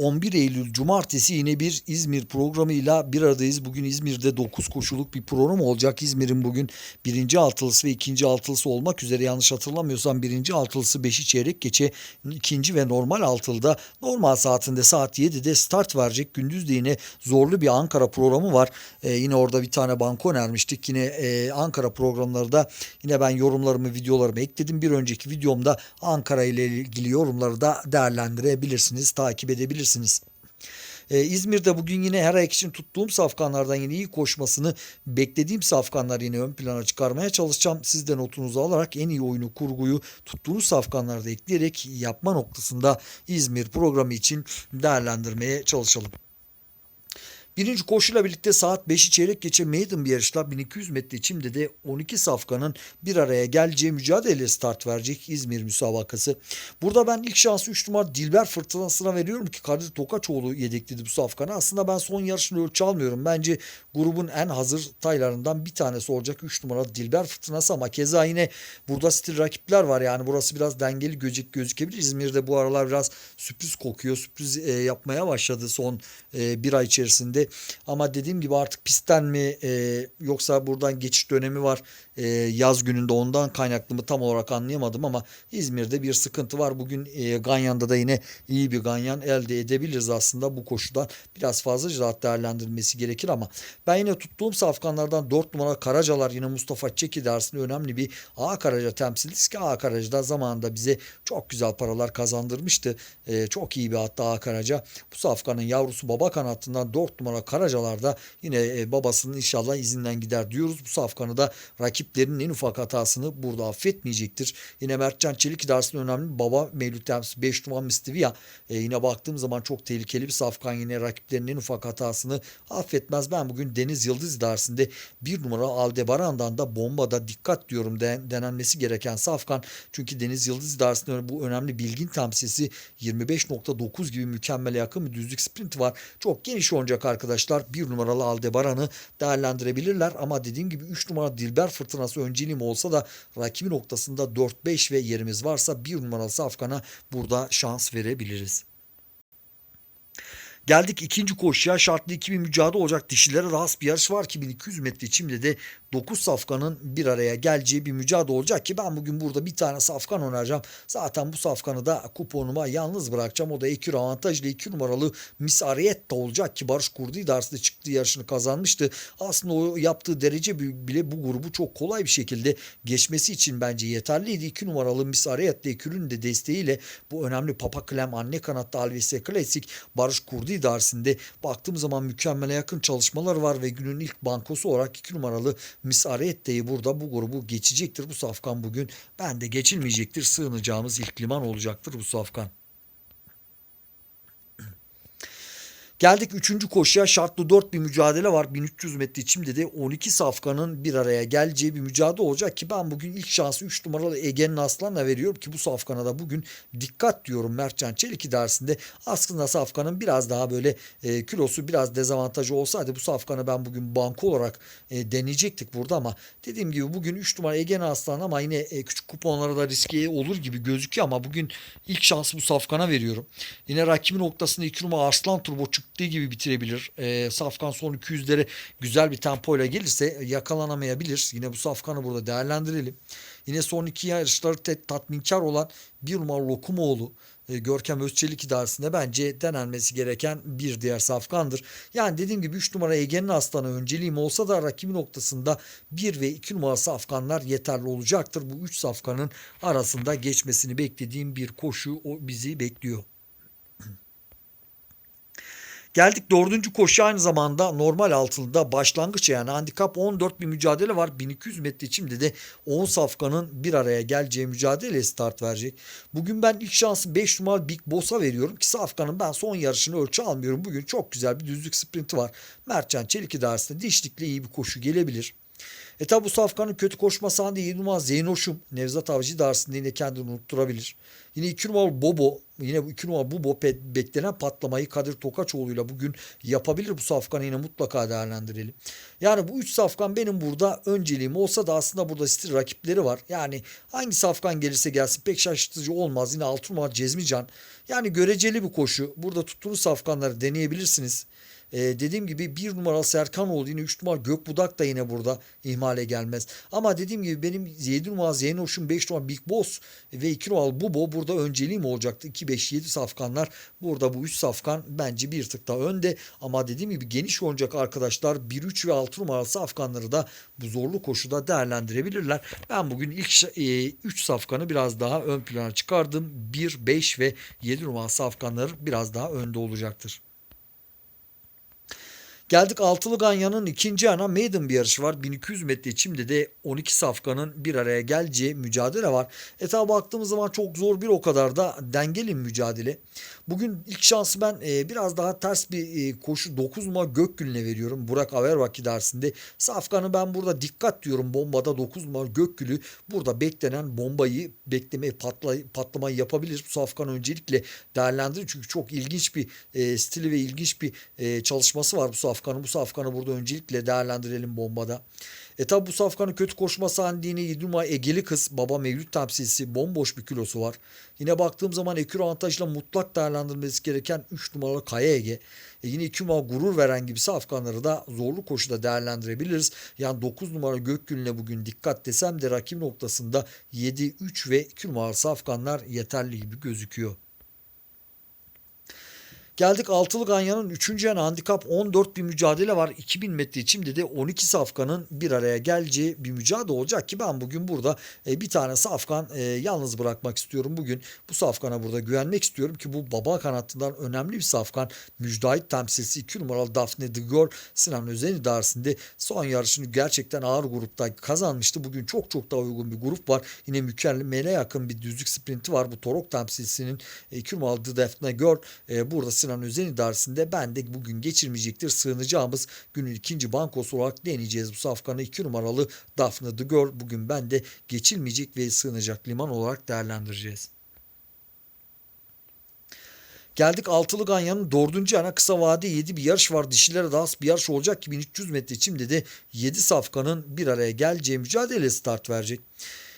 11 Eylül Cumartesi yine bir İzmir programıyla bir aradayız. Bugün İzmir'de 9 koşuluk bir program olacak. İzmir'in bugün birinci altılısı ve ikinci altılısı olmak üzere yanlış hatırlamıyorsam birinci altılısı 5'i çeyrek geçe ikinci ve normal altılıda normal saatinde saat 7'de start verecek. Gündüz de yine zorlu bir Ankara programı var. Ee, yine orada bir tane banko önermiştik. Yine e, Ankara programları da yine ben yorumlarımı videolarımı ekledim. Bir önceki videomda Ankara ile ilgili yorumları da değerlendirebilirsiniz, takip edebilirsiniz. Ee, İzmir'de bugün yine her ayak için tuttuğum safkanlardan yine iyi koşmasını beklediğim safkanlar yine ön plana çıkarmaya çalışacağım. Siz de notunuzu alarak en iyi oyunu kurguyu tuttuğunuz safkanlarda ekleyerek yapma noktasında İzmir programı için değerlendirmeye çalışalım. Birinci koşuyla birlikte saat 5'i çeyrek geçe maiden bir yarışla 1200 metre çimde de 12 safkanın bir araya geleceği mücadele start verecek İzmir müsabakası. Burada ben ilk şansı 3 numara Dilber Fırtınası'na veriyorum ki Kadir Tokaçoğlu yedekledi bu safkanı. Aslında ben son yarışını ölçü almıyorum. Bence grubun en hazır taylarından bir tanesi olacak 3 numara Dilber Fırtınası ama keza yine burada stil rakipler var. Yani burası biraz dengeli gözük gözükebilir. İzmir'de bu aralar biraz sürpriz kokuyor. Sürpriz e, yapmaya başladı son e, bir ay içerisinde. Ama dediğim gibi artık pistten mi e, yoksa buradan geçiş dönemi var e, yaz gününde ondan kaynaklı mı tam olarak anlayamadım ama İzmir'de bir sıkıntı var. Bugün e, Ganyan'da da yine iyi bir Ganyan elde edebiliriz aslında bu koşudan. Biraz fazla rahat değerlendirilmesi gerekir ama ben yine tuttuğum safkanlardan 4 numara Karacalar yine Mustafa Çeki dersinde önemli bir A Karaca temsilcisi ki A Karaca'da zamanında bize çok güzel paralar kazandırmıştı. E, çok iyi bir hatta A Karaca. Bu safkanın yavrusu baba kanatından 4 numara Karacalar'da yine e, babasının inşallah izinden gider diyoruz. Bu safkanı da rakiplerinin en ufak hatasını burada affetmeyecektir. Yine Mertcan Çelik dersinde önemli baba Mevlüt temsilcisi 5 numara Mistivia. E, yine baktığım zaman çok tehlikeli bir safkan yine rakiplerinin en ufak hatasını affetmez. Ben bugün Deniz Yıldız dersinde bir numara Aldebaran'dan da bombada dikkat diyorum den, denenmesi gereken safkan. Çünkü Deniz Yıldız dersinde bu önemli bilgin temsilcisi 25.9 gibi mükemmele yakın bir düzlük sprinti var. Çok geniş oynayacak arkadaşlar. Bir numaralı Aldebaran'ı değerlendirebilirler. Ama dediğim gibi 3 numara Dilber Fırtınası önceliğim olsa da rakibi noktasında 4-5 ve yerimiz varsa bir numaralı Safkan'a burada şans verebiliriz. Geldik ikinci koşuya. Şartlı 2000 mücadele olacak dişilere rahat bir yarış var ki 1200 metre içimde de 9 safkanın bir araya geleceği bir mücadele olacak ki ben bugün burada bir tane safkan önereceğim. Zaten bu safkanı da kuponuma yalnız bırakacağım. O da ekür avantajlı 2 numaralı Miss Arietta olacak ki Barış Kurdi dersinde çıktığı yarışını kazanmıştı. Aslında o yaptığı derece bile bu grubu çok kolay bir şekilde geçmesi için bence yeterliydi. 2 numaralı Miss Arietta ekürün de desteğiyle bu önemli Papa Clem anne kanatta Alvese Klasik Barış Kurdi dersinde baktığım zaman mükemmele yakın çalışmalar var ve günün ilk bankosu olarak 2 numaralı Miss Ariette'yi burada bu grubu geçecektir. Bu safkan bugün ben de geçilmeyecektir. Sığınacağımız ilk liman olacaktır bu safkan. Geldik 3. koşuya şartlı 4 bir mücadele var. 1300 metre içimde de 12 safkanın bir araya geleceği bir mücadele olacak ki ben bugün ilk şansı 3 numaralı Ege'nin Aslan'la veriyorum ki bu safkana da bugün dikkat diyorum Mertcan Çelik dersinde. Aslında safkanın biraz daha böyle e, kilosu biraz dezavantajı olsaydı bu safkanı ben bugün banko olarak e, deneyecektik burada ama dediğim gibi bugün 3 numara Ege'nin Aslan ama yine e, küçük kuponlara da riske olur gibi gözüküyor ama bugün ilk şansı bu safkana veriyorum. Yine rakibi noktasında 2 numara Arslan Turbo çıktı çıktığı gibi bitirebilir. E, Safkan son 200'lere güzel bir tempoyla gelirse yakalanamayabilir. Yine bu Safkan'ı burada değerlendirelim. Yine son iki yarışları tatminkar olan bir numaralı Lokumoğlu e, Görkem Özçelik idaresinde bence denenmesi gereken bir diğer safkandır. Yani dediğim gibi 3 numara Ege'nin aslanı önceliğim olsa da rakibi noktasında 1 ve 2 numara safkanlar yeterli olacaktır. Bu 3 safkanın arasında geçmesini beklediğim bir koşu o bizi bekliyor. Geldik dördüncü koşu aynı zamanda normal altında başlangıç yani handikap 14 bir mücadele var. 1200 metre içimde de 10 safkanın bir araya geleceği mücadele start verecek. Bugün ben ilk şansı 5 numaralı Big Boss'a veriyorum ki safkanın ben son yarışını ölçü almıyorum. Bugün çok güzel bir düzlük sprinti var. Mertcan Çelik idaresinde dişlikle iyi bir koşu gelebilir. E tabi bu safkanın kötü koşması halinde 7 numara Zeynoş'um Nevzat Avcı dersinde yine kendini unutturabilir. Yine 2 numaralı Bobo yine bu 2 numaralı Bobo beklenen patlamayı Kadir Tokaçoğlu'yla bugün yapabilir. Bu safkanı yine mutlaka değerlendirelim. Yani bu 3 safkan benim burada önceliğim olsa da aslında burada stil rakipleri var. Yani hangi safkan gelirse gelsin pek şaşırtıcı olmaz. Yine 6 numaralı Cezmican. Yani göreceli bir koşu. Burada tuttuğunuz safkanları deneyebilirsiniz. Ee, dediğim gibi bir numaralı Serkanoğlu yine 3 numaralı Gökbudak da yine burada ihmale gelmez. Ama dediğim gibi benim 7 numaralı Zeynoş'un 5 numaralı Big Boss ve 2 numaralı Bubo burada önceliğim olacaktı. 2, 5, 7 safkanlar burada bu 3 safkan bence bir tık daha önde. Ama dediğim gibi geniş oynayacak arkadaşlar 1, 3 ve 6 numaralı safkanları da bu zorlu koşuda değerlendirebilirler. Ben bugün ilk 3 safkanı biraz daha ön plana çıkardım. 1, 5 ve 7 numaralı safkanlar biraz daha önde olacaktır. Geldik Altılı Ganyan'ın ikinci ana maiden bir yarışı var. 1200 metre içimde de 12 safkanın bir araya geleceği mücadele var. Etaba baktığımız zaman çok zor bir o kadar da dengeli mücadele. Bugün ilk şansı ben e, biraz daha ters bir e, koşu 9 numara Gökgül'üne veriyorum. Burak Averbaki dersinde. Safkanı ben burada dikkat diyorum bombada 9 numara Gökgül'ü burada beklenen bombayı beklemeyi patlay, patlamayı yapabilir. Safkan öncelikle değerlendirir. Çünkü çok ilginç bir e, stili ve ilginç bir e, çalışması var bu Safkan'ın. Bu Safkan'ı burada öncelikle değerlendirelim bombada. E tabi bu safkanın kötü koşması halinde yine 7 numara Egeli kız baba mevlüt temsilcisi bomboş bir kilosu var. Yine baktığım zaman ekür avantajla mutlak değerlendirilmesi gereken 3 numaralı Kaya Ege. E yine 2 numara gurur veren gibi safkanları da zorlu koşuda değerlendirebiliriz. Yani 9 numara Gökgül'üne bugün dikkat desem de rakip noktasında 7, 3 ve 2 numaralı safkanlar yeterli gibi gözüküyor. Geldik Altılı Ganyan'ın 3. yan handikap 14 bir mücadele var. 2000 metre içimde de 12 safkanın bir araya geleceği bir mücadele olacak ki ben bugün burada e, bir tane safkan e, yalnız bırakmak istiyorum. Bugün bu safkana burada güvenmek istiyorum ki bu baba kanatından önemli bir safkan. Mücdahit temsilcisi 2 numaralı Daphne de Gaulle Sinan Özen idaresinde son yarışını gerçekten ağır grupta kazanmıştı. Bugün çok çok daha uygun bir grup var. Yine mükemmele yakın bir düzlük sprinti var. Bu Torok temsilcisinin 2 numaralı Daphne Gaulle e, burada Sinan Sinan Özen idaresinde ben de bugün geçirmeyecektir. Sığınacağımız günün ikinci bankosu olarak deneyeceğiz bu safkanı. 2 numaralı Daphne de Gaulle bugün ben de geçilmeyecek ve sığınacak liman olarak değerlendireceğiz. Geldik Altılı Ganyan'ın dördüncü ana kısa vade 7 bir yarış var. Dişilere daha az bir yarış olacak ki 1300 metre içimde de 7 safkanın bir araya geleceği mücadele start verecek.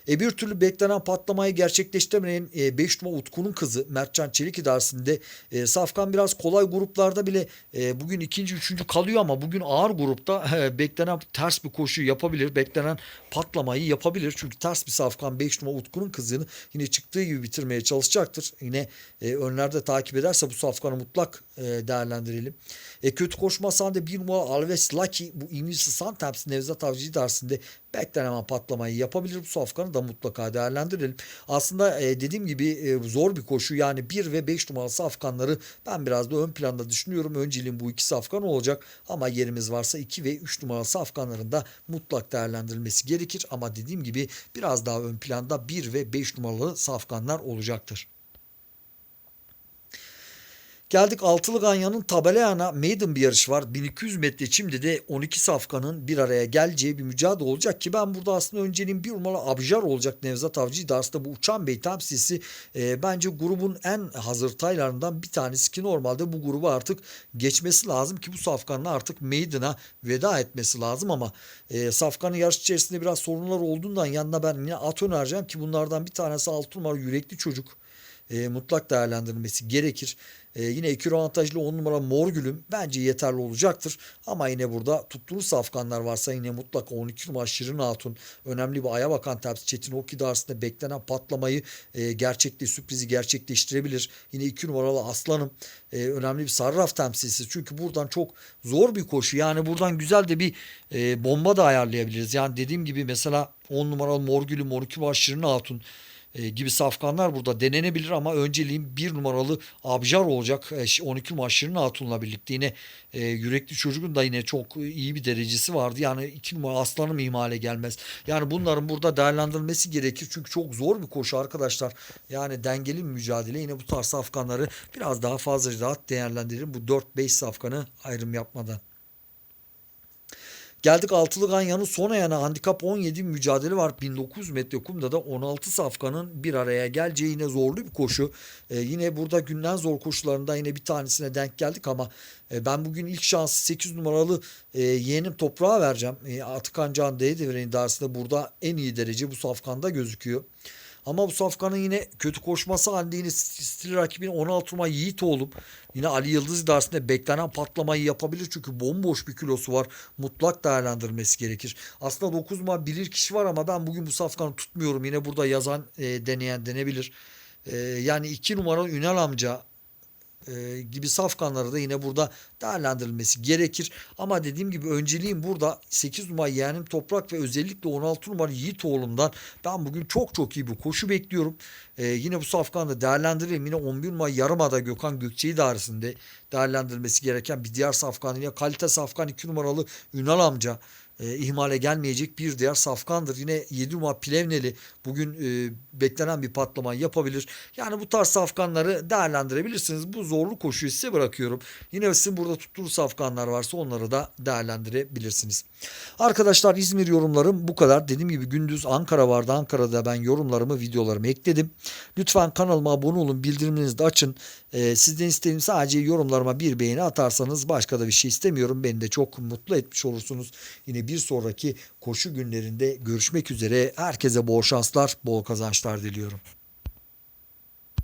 E bir türlü beklenen patlamayı gerçekleştiremeyen 5 e, numara Utku'nun kızı Mertcan Çelik idaresinde e, Safkan biraz kolay gruplarda bile e, bugün ikinci üçüncü kalıyor ama bugün ağır grupta e, beklenen ters bir koşu yapabilir. Beklenen patlamayı yapabilir. Çünkü ters bir Safkan 5 numara Utku'nun kızını yine çıktığı gibi bitirmeye çalışacaktır. Yine e, önlerde takip ederse bu Safkan'ı mutlak e, değerlendirelim. E, kötü koşmasa da bir numara Alves Lucky bu İngiliz Santemps Nevzat Avcı dersinde beklenen patlamayı yapabilir. Bu safkanı da mutlaka değerlendirelim. Aslında e, dediğim gibi e, zor bir koşu yani 1 ve 5 numaralı safkanları ben biraz da ön planda düşünüyorum. Önceliğim bu iki safkan olacak ama yerimiz varsa 2 ve 3 numaralı safkanların da mutlak değerlendirilmesi gerekir. Ama dediğim gibi biraz daha ön planda 1 ve 5 numaralı safkanlar olacaktır. Geldik Altılı Ganyan'ın Tabelayana maiden bir yarış var. 1200 metre çimde de 12 safkanın bir araya geleceği bir mücadele olacak ki ben burada aslında önceliğim bir numaralı Abjar olacak Nevzat Avcı. Aslında bu Uçan Bey temsilcisi e, bence grubun en hazır taylarından bir tanesi ki normalde bu grubu artık geçmesi lazım ki bu safkanın artık maiden'a veda etmesi lazım ama e, safkanın yarış içerisinde biraz sorunlar olduğundan yanına ben yine at önereceğim ki bunlardan bir tanesi 6 numara yürekli çocuk e, mutlak değerlendirilmesi gerekir. E, yine ekür avantajlı 10 numara Morgül'üm bence yeterli olacaktır. Ama yine burada tuttuğunuz safkanlar varsa yine mutlaka 12 numara Şirin Hatun önemli bir aya bakan tepsi Çetin Oki arasında beklenen patlamayı e, gerçekte sürprizi gerçekleştirebilir. Yine 2 numaralı Aslanım e, önemli bir sarraf temsilcisi. Çünkü buradan çok zor bir koşu. Yani buradan güzel de bir e, bomba da ayarlayabiliriz. Yani dediğim gibi mesela 10 numaralı Morgül'üm 12 numara Şirin Hatun e, gibi safkanlar burada denenebilir ama önceliğim bir numaralı Abjar olacak. E, 12 maçlarının Hatun'la birlikte yine e, yürekli çocuğun da yine çok iyi bir derecesi vardı. Yani 2 numara aslanım ihmale gelmez. Yani bunların burada değerlendirilmesi gerekir. Çünkü çok zor bir koşu arkadaşlar. Yani dengeli mücadele. Yine bu tarz safkanları biraz daha fazla rahat değerlendirin. Bu 4-5 safkanı ayrım yapmadan. Geldik altılı ganyanın son ayağına handikap 17 mücadele var. 1900 metre kumda da 16 safkanın bir araya geleceği yine zorlu bir koşu. Ee, yine burada günden zor koşularında yine bir tanesine denk geldik ama e, ben bugün ilk şansı 8 numaralı e, yeğenim toprağa vereceğim. E, Atıkan Can D devrenin idaresinde burada en iyi derece bu safkanda gözüküyor. Ama bu safkanın yine kötü koşması halinde yine stil rakibine 16 numara Yiğit olup yine Ali Yıldız idaresinde beklenen patlamayı yapabilir. Çünkü bomboş bir kilosu var. Mutlak değerlendirmesi gerekir. Aslında 9 numara bilir kişi var ama ben bugün bu safkanı tutmuyorum. Yine burada yazan e, deneyen denebilir. E, yani 2 numara Ünal amca e, gibi safkanları da yine burada değerlendirilmesi gerekir. Ama dediğim gibi önceliğim burada 8 numara yeğenim Toprak ve özellikle 16 numara Yiğitoğlu'ndan ben bugün çok çok iyi bir koşu bekliyorum. E, yine bu safkanı da değerlendirelim. Yine 11 numara Yarımada Gökhan Gökçe idaresinde değerlendirilmesi gereken bir diğer safkan. Yine kalite safkan 2 numaralı Ünal amca e, ihmale gelmeyecek bir diğer safkandır. Yine 7 numara Plevneli bugün e, beklenen bir patlama yapabilir. Yani bu tarz safkanları değerlendirebilirsiniz. Bu zorlu koşuyu size bırakıyorum. Yine sizin burada tuttuğunuz safkanlar varsa onları da değerlendirebilirsiniz. Arkadaşlar İzmir yorumlarım bu kadar. Dediğim gibi gündüz Ankara vardı. Ankara'da ben yorumlarımı, videolarımı ekledim. Lütfen kanalıma abone olun. Bildirimlerinizi de açın. Ee, sizden isteğim sadece yorumlarıma bir beğeni atarsanız başka da bir şey istemiyorum. Beni de çok mutlu etmiş olursunuz. Yine bir sonraki koşu günlerinde görüşmek üzere. Herkese bol şanslar, bol kazançlar diliyorum.